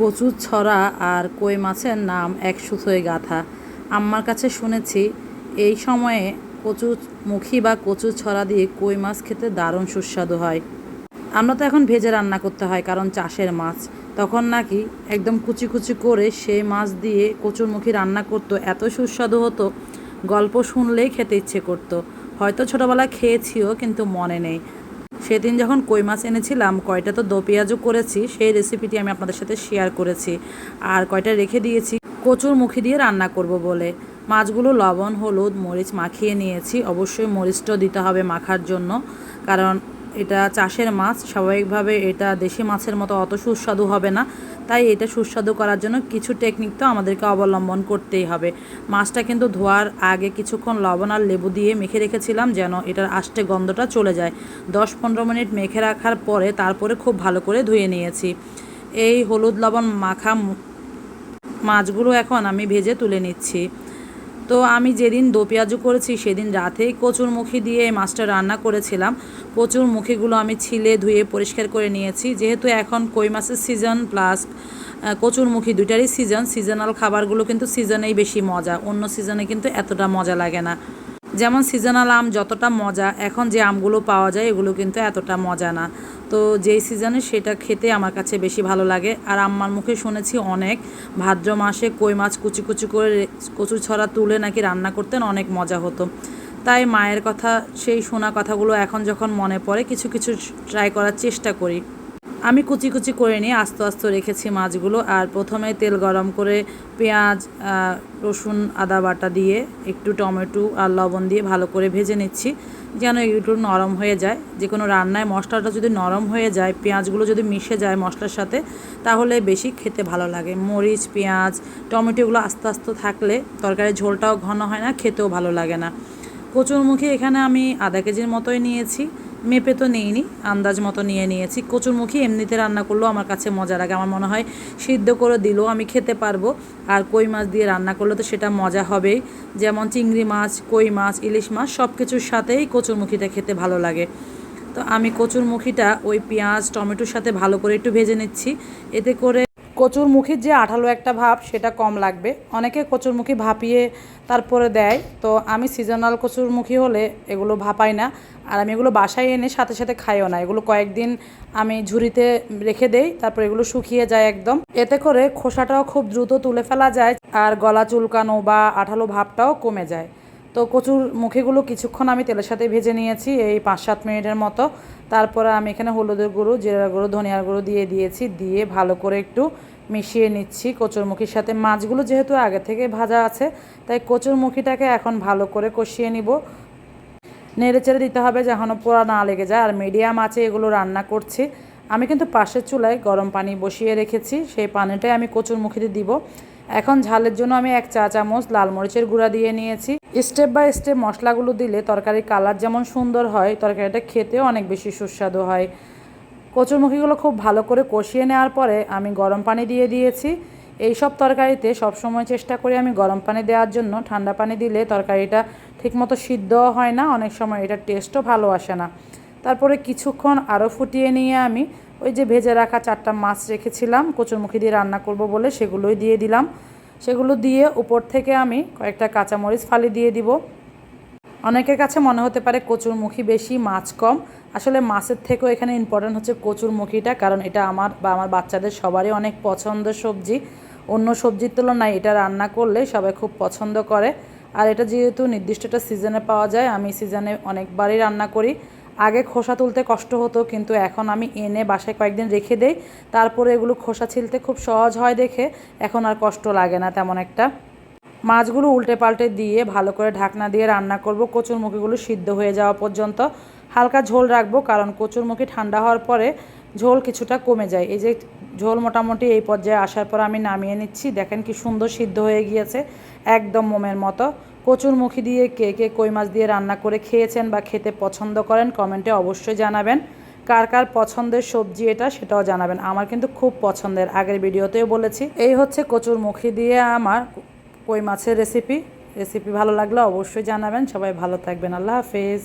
কচুর ছড়া আর কই মাছের নাম এক সুতোয় গাঁথা। আম্মার কাছে শুনেছি, এই সময়ে কচু মুখী বা কচুর ছড়া দিয়ে কই মাছ খেতে দারুণ সুস্বাদু হয়। আমরা তো এখন ভেজে রান্না করতে হয়, কারণ চাষের মাছ। তখন নাকি একদম কুচি কুচি করে সেই মাছ দিয়ে কচুর কচুরমুখী রান্না করতো, এত সুস্বাদু হতো, গল্প শুনলেই খেতে ইচ্ছে করতো। হয়তো ছোটোবেলায় খেয়েছিও, কিন্তু মনে নেই। সেদিন যখন কই মাছ এনেছিলাম, কয়টা তো দো পেঁয়াজও করেছি, সেই রেসিপিটি আমি আপনাদের সাথে শেয়ার করেছি। আর কয়টা রেখে দিয়েছি, কচুর মুখি দিয়ে রান্না করব বলে। মাছগুলো লবণ, হলুদ, মরিচ মাখিয়ে নিয়েছি। অবশ্যই মরিচটাও দিতে হবে মাখার জন্য, কারণ এটা চাষের মাছ, স্বাভাবিকভাবে এটা দেশি মাছের মতো অত সুস্বাদু হবে না। তাই এটা সুস্বাদু করার জন্য কিছু টেকনিক তো আমাদেরকে অবলম্বন করতেই হবে। মাছটা কিন্তু ধোয়ার আগে কিছুক্ষণ লবণ আর লেবু দিয়ে মেখে রেখেছিলাম যেন এটার আষ্টে গন্ধটা চলে যায়। দশ পনেরো মিনিট মেখে রাখার পরে তারপরে খুব ভালো করে ধুয়ে নিয়েছি। এই হলুদ লবণ মাখা মাছগুলো এখন আমি ভেজে তুলে নিচ্ছি। তো আমি যেদিন দো পেঁয়াজু করেছি, সেদিন রাতেই কচুর মুখি দিয়ে মাছটা রান্না করেছিলাম। কচুর মুখিগুলো আমি ছিলে, ধুয়ে পরিষ্কার করে নিয়েছি। যেহেতু এখন কই মাছের সিজন প্লাস কচুর মুখি দুইটারই সিজন সিজনাল খাবারগুলো কিন্তু সিজনেই বেশি মজা। অন্য সিজনে কিন্তু এতটা মজা লাগে না। যেমন সিজনাল আম যতটা মজা, এখন যে আমগুলো পাওয়া যায় এগুলো কিন্তু এতটা মজা না। তো যেই সিজনে সেটা খেতে আমার কাছে বেশি ভালো লাগে। আর আম্মার মুখে শুনেছি অনেক, ভাদ্র মাসে কই মাছ কুচি কুচি করে কচু ছড়া তুলে নাকি রান্না করতেন অনেক মজা হতো। তাই মায়ের কথা, সেই শোনা কথাগুলো এখন যখন মনে পড়ে, কিছু কিছু ট্রাই করার চেষ্টা করি। আমি কুচি কুচি করে নিয়ে আস্তে আস্তে রেখেছি মাছগুলো আর প্রথমে তেল গরম করে পেঁয়াজ রসুন, আদা বাটা দিয়ে একটু টমেটো আর লবণ দিয়ে ভালো করে ভেজে নিচ্ছি যেন একটু নরম হয়ে যায়। যে কোনো রান্নায় মশলাটা যদি নরম হয়ে যায়, পেঁয়াজগুলো যদি মিশে যায় মশলার সাথে, তাহলে বেশি খেতে ভালো লাগে। মরিচ, পেঁয়াজ, টমেটোগুলো আস্তে আস্তে থাকলে তরকারির ঝোলটাও ঘন হয় না, খেতেও ভালো লাগে না। কচুরমুখী এখানে আমি আধা কেজির মতোই নিয়েছি। মেপে তো নিইনি, আন্দাজ মতো নিয়ে নিয়েছি। কচুরমুখী এমনিতে রান্না করলেও আমার কাছে মজা লাগে। আমার মনে হয় সিদ্ধ করে দিলেও আমি খেতে পারব। আর কই মাছ দিয়ে রান্না করলে তো সেটা মজা হবেই যেমন চিংড়ি মাছ, কই মাছ, ইলিশ মাছ সব কিছুর সাথেই কচুরমুখীটা খেতে ভালো লাগে। তো আমি কচুরমুখীটা ওই পেঁয়াজ, টমেটোর সাথে ভালো করে একটু ভেজে নিচ্ছি। এতে করে কচুরমুখীর যে আঠালো একটা ভাব, সেটা কম লাগবে। অনেকে কচুরমুখী ভাপিয়ে তারপরে দেয়। তো আমি সিজনাল কচুরমুখী হলে এগুলো ভাপাই না। আর আমি এগুলো বাসায় এনে সাথে সাথে খাইও না। এগুলো কয়েকদিন আমি ঝুড়িতে রেখে দেই, তারপর এগুলো শুকিয়ে যায় একদম। এতে করে খোসাটাও খুব দ্রুত তুলে ফেলা যায় আর গলা চুলকানো বা আঠালো ভাবটাও কমে যায়। তো কচুর মুখিগুলো কিছুক্ষণ আমি তেলের সাথে ভেজে নিয়েছি, এই পাঁচ সাত মিনিটের মতো। তারপরে আমি এখানে হলুদের গুঁড়ো, জিরার গুঁড়ো, ধনিয়ার গুঁড়ো দিয়ে দিয়েছি, দিয়ে ভালো করে একটু মিশিয়ে নিচ্ছি কচুরমুখির সাথে। মাছগুলো যেহেতু আগে থেকে ভাজা আছে, তাই কচুরমুখিটাকে এখন ভালো করে কষিয়ে নিব। নেড়ে চেড়ে দিতে হবে যেন পোড়া না লেগে যায়, আর মিডিয়াম আছে এগুলো রান্না করছি। আমি কিন্তু পাশের চুলায় গরম পানি বসিয়ে রেখেছি, সেই পানিটাই আমি কচুর মুখিতে দিব। এখন ঝালের জন্য আমি এক চা চামচ লাল মরিচের গুঁড়া দিয়ে নিয়েছি। স্টেপ বাই স্টেপ মশলাগুলো দিলে তরকারির কালার যেমন সুন্দর হয়, তরকারিটা খেতেও অনেক বেশি সুস্বাদু হয়। কচুরমুখিগুলো খুব ভালো করে কষিয়ে নেওয়ার পরে আমি গরম পানি দিয়ে দিয়েছি। এই সব তরকারিতে সবসময় চেষ্টা করি আমি গরম পানি দেওয়ার জন্য। ঠান্ডা পানি দিলে তরকারিটা ঠিকমতো সিদ্ধও হয় না, অনেক সময় এটার টেস্টও ভালো আসে না। তারপরে কিছুক্ষণ আরও ফুটিয়ে নিয়ে আমি ওই যে ভেজে রাখা চারটা মাছ রেখেছিলাম, কচুরমুখি দিয়ে রান্না করব বলে সেগুলোই দিয়ে দিলাম। সেগুলো দিয়ে উপর থেকে আমি কয়েকটা কাঁচামরিচ ফালি দিয়ে দিব। অনেকের কাছে মনে হতে পারে কচুর মুখী বেশি, মাছ কম। আসলে মাছের থেকেও এখানে ইম্পর্ট্যান্ট হচ্ছে কচুর মুখিটা কারণ এটা আমার বা আমার বাচ্চাদের সবারই অনেক পছন্দের সবজি। অন্য সবজির তুলনায় এটা রান্না করলে সবাই খুব পছন্দ করে। আর এটা যেহেতু নির্দিষ্ট একটা সিজনে পাওয়া যায়, আমি সিজনে অনেকবারই রান্না করি। আগে খোসা তুলতে কষ্ট হতো, কিন্তু এখন আমি এনে বাসায় কয়েকদিন রেখে দেই। তারপরে এগুলো খোসা ছিলতে খুব সহজ হয় দেখে, এখন আর কষ্ট লাগে না তেমন একটা। মাছগুলো উল্টে পাল্টে দিয়ে ভালো করে ঢাকনা দিয়ে রান্না করব কচুরমুখিগুলো সিদ্ধ হয়ে যাওয়া পর্যন্ত। হালকা ঝোল রাখব, কারণ কচুরমুখি ঠান্ডা হওয়ার পরে ঝোল কিছুটা কমে যায়। এই যে ঝোল মোটামুটি এই পর্যায়ে আসার পর আমি নামিয়ে নিচ্ছি, দেখেন কি সুন্দর সিদ্ধ হয়ে গিয়েছে, একদম মোমের মতো। কচুরমুখি দিয়ে কে কে কই মাছ দিয়ে রান্না করে খেয়েছেন বা খেতে পছন্দ করেন কমেন্টে অবশ্যই জানাবেন। কার কার পছন্দের সবজি এটা সেটাও জানাবেন। আমার কিন্তু খুব পছন্দের, আগের ভিডিওতেও বলেছি। এই হচ্ছে কচুর মুখি দিয়ে আমার কই মাছের রেসিপি রেসিপি ভালো লাগলে অবশ্যই জানাবেন। সবাই ভালো থাকবেন। আল্লাহ হাফেজ।